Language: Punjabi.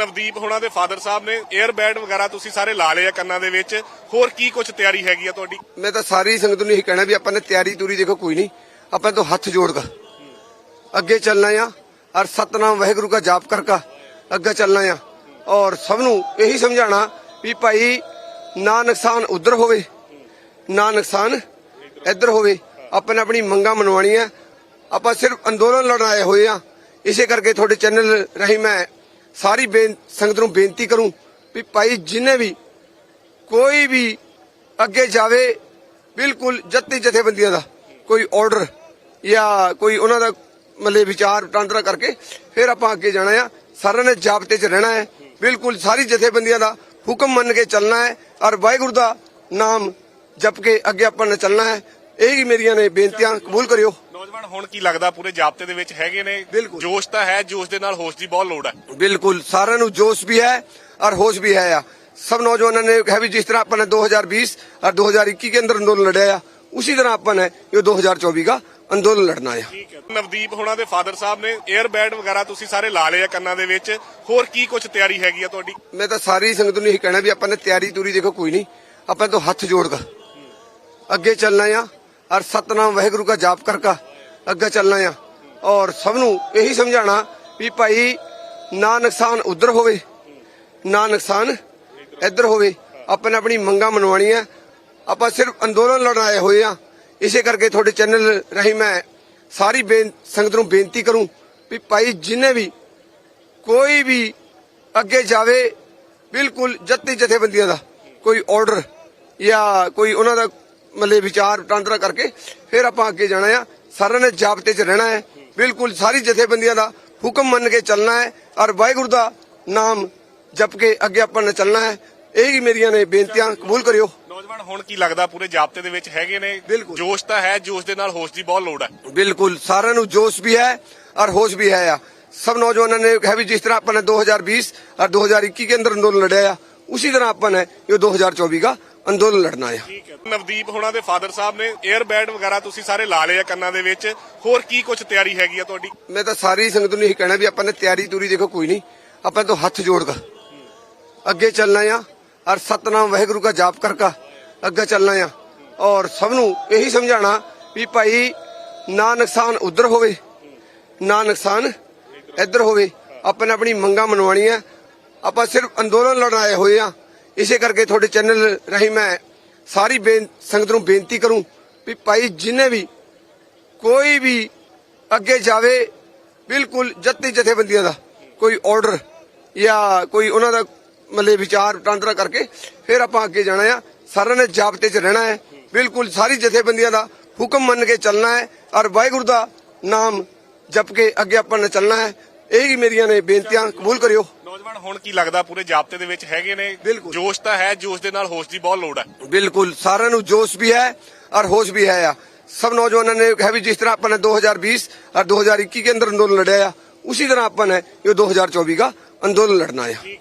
ਨਵਦੀਪ ਹੋਣਾ ਦੇ ਫਾਦਰ ਸਾਹਿਬ ਨੇ 에ਅਰ ਬੈਡ ਵਗੈਰਾ ਤੁਸੀਂ ਸਾਰੇ ਲਾ ਲਏ ਆ ਕੰਨਾਂ ਦੇ ਵਿੱਚ। ਹੋਰ ਕੀ ਕੁਝ ਤਿਆਰੀ ਹੈਗੀ ਆ ਤੁਹਾਡੀ? ਮੈਂ ਤਾਂ ਸਾਰੀ ਸੰਗਤ ਨੂੰ ਇਹੀ ਕਹਿਣਾ ਵੀ ਆਪਾਂ ਨੇ ਤਿਆਰੀ ਤੂਰੀ ਦੇਖੋ ਕੋਈ ਨਹੀਂ, ਆਪਾਂ ਤੋਂ ਹੱਥ ਜੋੜ ਕੇ। ਅੱਗੇ ਚੱਲਣਾ ਆ, ਔਰ ਸਤਨਾਮ ਵਾਹਿਗੁਰੂ ਦਾ ਜਾਪ ਕਰਕਾ ਅੱਗੇ ਚੱਲਣਾ ਆ। ਔਰ ਸਭ ਨੂੰ ਇਹੀ ਸਮਝਾਣਾ ਵੀ ਭਾਈ, ਨਾ ਨੁਕਸਾਨ ਉਧਰ ਹੋਵੇ, ਨਾ ਨੁਕਸਾਨ ਇੱਧਰ ਹੋਵੇ। ਆਪਾਂ ਨੇ ਆਪਣੀ ਮੰਗਾਂ ਮਨਵਾਉਣੀਆਂ। ਆਪਾਂ ਸਿਰਫ ਅੰਦੋਲਨ ਲੜਨ ਆਏ ਹੋਏ ਆ। ਇਸੇ ਕਰਕੇ ਤੁਹਾਡੇ ਚੈਨਲ ਰਾਹੀਂ ਮੈਂ ਸਾਰੀ ਬੇਨ- ਸੰਗਤ ਨੂੰ ਬੇਨਤੀ ਕਰੂੰ ਵੀ ਭਾਈ ਜਿਨੇ ਵੀ ਕੋਈ ਵੀ ਅੱਗੇ ਜਾਵੇ, ਬਿਲਕੁਲ ਜੱਤੀ ਜਥੇਬੰਦੀਆਂ ਦਾ ਕੋਈ ਆਰਡਰ ਜਾਂ ਕੋਈ ਉਹਨਾਂ ਦਾ ਮਤਲਬ ਵਿਚਾਰ ਵਟਾਂਦਰਾ ਕਰਕੇ ਫਿਰ ਆਪਾਂ ਅੱਗੇ ਜਾਣਾ ਆ। ਸਾਰਿਆਂ ਨੇ ਜਾਬਤੇ 'ਚ ਰਹਿਣਾ ਹੈ। ਬਿਲਕੁਲ ਸਾਰੀ ਜਥੇਬੰਦੀਆਂ ਦਾ ਹੁਕਮ ਮੰਨ ਕੇ ਚੱਲਣਾ ਹੈ ਔਰ ਵਾਹਿਗੁਰੂ ਦਾ ਨਾਮ ਜਪ ਕੇ ਅੱਗੇ ਆਪਾਂ ਨੇ ਚੱਲਣਾ ਹੈ। ਇਹ ਹੀ ਮੇਰੀਆਂ ਨੇ ਬੇਨਤੀਆਂ। ਕਬੂਲ ਕਰਿਓ। ਹੁਣ ਕੀ ਲੱਗਦਾ ਪੂਰੇ ਜਾਬਤੇ ਦੇ ਵਿੱਚ ਹੈਗੇ ਨੇ? ਜੋਸ਼ ਤਾਂ ਹੈ ਜੋਸ਼ ਦੇ ਨਾਲ ਹੋਸ਼ ਦੀ ਬਹੁਤ ਲੋੜ ਹੈ। ਬਿਲਕੁਲ ਸਾਰਿਆਂ ਨੂੰ ਜੋਸ਼ ਵੀ ਹੈ ਔਰ ਹੋਸ਼ ਵੀ ਹੈ ਆ। ਸਭ ਨੌਜਵਾਨਾਂ ਨੇ ਹੈ ਵੀ ਜਿਸ ਤਰ੍ਹਾਂ ਆਪਾਂ ਨੇ 2020 और 2021 के अंदर आंदोलन लड़ाया उसी तरह अपन है ये 2024 का आंदोलन लड़ना है ਨਵਦੀਪ ਹੋਣਾ ਦੇ ਫਾਦਰ ਸਾਹਿਬ ਨੇ 에ਅਰ ਬੈਡ ਵਗੈਰਾ ਤੁਸੀਂ ਸਾਰੇ ਲਾ ਲਏ ਆ ਕੰਨਾਂ ਦੇ ਵਿੱਚ। ਹੋਰ ਕੀ ਕੁਝ ਤਿਆਰੀ ਹੈਗੀ ਆ ਤੁਹਾਡੀ? ਮੈਂ ਤਾਂ ਸਾਰੀ ਸੰਗਤ ਨੂੰ ਇਹ ਕਹਿਣਾ ਵੀ ਆਪਾਂ ਨੇ ਤਿਆਰੀ ਤੂਰੀ ਦੇਖੋ ਕੋਈ ਨਹੀਂ ਆਪਾਂ ਤੋਂ ਹੱਥ ਜੋੜ ਅੱਗੇ ਚੱਲਣਾ ਆ ਔਰ ਸਤਨਾਮ ਵਾਹਿਗੁਰੂ ਦਾ ਜਾਪ ਕਰਕਾ ਅੱਗੇ ਚੱਲਣਾ ਆ। ਔਰ ਸਭ ਨੂੰ ਇਹੀ ਸਮਝਾਣਾ ਵੀ ਭਾਈ, ਨਾ ਨੁਕਸਾਨ ਉਧਰ ਹੋਵੇ, ਨਾ ਨੁਕਸਾਨ ਇੱਧਰ ਹੋਵੇ। ਆਪਾਂ ਨੇ ਆਪਣੀ ਮੰਗਾਂ ਮਨਵਾਉਣੀਆਂ। ਆਪਾਂ ਸਿਰਫ ਅੰਦੋਲਨ ਲੜਨ ਆਏ ਹੋਏ ਆ। ਇਸੇ ਕਰਕੇ ਤੁਹਾਡੇ ਚੈਨਲ ਰਾਹੀਂ ਮੈਂ ਸਾਰੀ ਬੇਨ- ਸੰਗਤ ਨੂੰ ਬੇਨਤੀ ਕਰੂੰ ਵੀ ਭਾਈ, ਜਿਨੇ ਵੀ ਕੋਈ ਵੀ ਅੱਗੇ ਜਾਵੇ, ਬਿਲਕੁਲ ਜੱਤੀ ਜਥੇਬੰਦੀਆਂ ਦਾ ਕੋਈ ਆਰਡਰ ਜਾਂ ਕੋਈ ਉਹਨਾਂ ਦਾ ਮਤਲਬ ਵਿਚਾਰ ਵਟਾਂਦਰਾ ਕਰਕੇ ਫਿਰ ਆਪਾਂ ਅੱਗੇ ਜਾਣਾ ਆ। ਸਾਰਿਆਂ ਨੇ ਜਾਬਤੇ 'ਚ ਰਹਿਣਾ ਹੈ। ਬਿਲਕੁਲ ਸਾਰੀ ਜਥੇਬੰਦੀਆਂ ਦਾ ਹੁਕਮ ਮੰਨ ਕੇ ਚੱਲਣਾ ਹੈ ਔਰ ਵਾਹਿਗੁਰੂ ਦਾ ਨਾਮ ਜਪ ਕੇ ਅੱਗੇ ਆਪਾਂ ਨੇ ਚੱਲਣਾ ਹੈ। ਇਹ ਹੀ ਮੇਰੀਆਂ ਨੇ ਬੇਨਤੀਆਂ ਕਬੂਲ ਕਰਿਓ। ਨੌਜਵਾਨ ਹੁਣ ਕੀ ਲੱਗਦਾ ਪੂਰੇ ਜਾਬਤੇ ਦੇ ਵਿੱਚ ਹੈਗੇ ਨੇ? ਜੋਸ਼ ਤਾਂ ਹੈ ਜੋਸ਼ ਦੇ ਨਾਲ ਹੋਸ਼ ਦੀ ਬਹੁਤ ਲੋੜ ਹੈ। ਬਿਲਕੁਲ ਸਾਰਿਆਂ ਨੂੰ ਜੋਸ਼ ਵੀ ਹੈ ਔਰ ਹੋਸ਼ ਵੀ ਹੈ ਆ। ਸਭ ਨੌਜਵਾਨਾਂ ਨੇ ਕਿਹਾ ਵੀ ਜਿਸ ਤਰ੍ਹਾਂ ਆਪਾਂ ਨੇ 2020 ਔਰ 2021 ਕੇ ਅੰਦਰ ਅੰਦੋਲਨ ਲੜਿਆ ਆ ਉसी तरह अपन है ये 2024 का ਅੰਦੋਲਨ ਲੜਨਾ ਆ ਨਵਦੀਪ ਹੋਣਾ ਦੇ ਫਾਦਰ ਸਾਹਿਬ ਨੇ 에ਅਰ ਬੈਡ ਵਗੈਰਾ ਤੁਸੀਂ ਸਾਰੇ ਲਾ ਲਏ ਆ ਕੰਨਾਂ ਦੇ ਵਿੱਚ। ਹੋਰ ਕੀ ਕੁਝ ਤਿਆਰੀ ਹੈਗੀ ਆ ਤੁਹਾਡੀ? ਮੈਂ ਤਾਂ ਸਾਰੀ ਸੰਗਤ ਨੂੰ ਇਹ ਕਹਿਣਾ ਵੀ ਆਪਾਂ ਨੇ ਤਿਆਰੀ ਤੂਰੀ ਦੇਖੋ ਕੋਈ ਨਹੀਂ। ਆਪਾਂ ਤੋਂ ਹੱਥ ਜੋੜ ਕੇ। ਅੱਗੇ ਚੱਲਣਾ ਆ ਔਰ ਸਤਨਾਮ ਵਾਹਿਗੁਰੂ ਦਾ ਜਾਪ ਕਰਕਾ ਅੱਗੇ ਚੱਲਣਾ ਆ। ਔਰ ਸਭ ਨੂੰ ਇਹੀ ਸਮਝਾਣਾ ਵੀ ਭਾਈ ਨਾ ਨੁਕਸਾਨ ਉਧਰ ਹੋਵੇ ਨਾ ਨੁਕਸਾਨ ਇਧਰ ਹੋਵੇ। ਆਪਾਂ ਨੇ ਆਪਣੀ ਮੰਗਾਂ ਮਨਵਾਣੀਆਂ ਆਪਾਂ ਸਿਰਫ ਅੰਦੋਲਨ ਲੜਾਏ ਹੋਏ ਆ। ਇਸੇ ਕਰਕੇ ਤੁਹਾਡੇ ਚੈਨਲ ਰਾਹੀਂ ਮੈਂ ਸਾਰੀ ਬੇਨ- ਸੰਗਤ ਨੂੰ ਬੇਨਤੀ ਕਰੂੰ ਵੀ ਭਾਈ ਜਿਨੇ ਵੀ ਕੋਈ ਵੀ ਅੱਗੇ ਜਾਵੇ, ਬਿਲਕੁਲ ਜੱਤੀ ਜਥੇਬੰਦੀਆਂ ਦਾ ਕੋਈ ਆਰਡਰ ਜਾਂ ਕੋਈ ਉਹਨਾਂ ਦਾ ਮਤਲਬ ਵਿਚਾਰ ਵਟਾਂਦਰਾ ਕਰਕੇ ਫਿਰ ਆਪਾਂ ਅੱਗੇ ਜਾਣਾ ਆ। ਸਾਰਿਆਂ ਨੇ ਜਾਬਤੇ 'ਚ ਰਹਿਣਾ ਹੈ। ਬਿਲਕੁਲ ਸਾਰੀ ਜਥੇਬੰਦੀਆਂ ਦਾ ਹੁਕਮ ਮੰਨ ਕੇ ਚੱਲਣਾ ਹੈ ਔਰ ਵਾਹਿਗੁਰੂ ਦਾ ਨਾਮ ਜਪ ਕੇ ਅੱਗੇ ਆਪਾਂ ਨੇ ਚੱਲਣਾ ਹੈ। ਇਹ ਹੀ ਮੇਰੀਆਂ ਨੇ ਬੇਨਤੀਆਂ। ਕਬੂਲ ਕਰਿਓ। ਨੌਜਵਾਨ ਹੁਣ ਕੀ ਲੱਗਦਾ ਪੂਰੇ ਜਾਬਤੇ ਦੇ ਵਿੱਚ ਹੈਗੇ ਨੇ? ਜੋਸ਼ ਤਾਂ ਹੈ ਜੋਸ਼ ਦੇ ਨਾਲ ਹੋਸ਼ ਦੀ ਬਹੁਤ ਲੋੜ ਹੈ। ਬਿਲਕੁਲ ਸਾਰਿਆਂ ਨੂੰ ਜੋਸ਼ ਵੀ ਹੈ ਔਰ ਹੋਸ਼ ਵੀ ਹੈ ਆ। ਸਭ सब नौजवानों ने है जिस तरह अपन ने 2020 और 2021 के अंदर आंदोलन लड़ाया उसी तरह अपन है ये 2024 का आंदोलन लड़ना है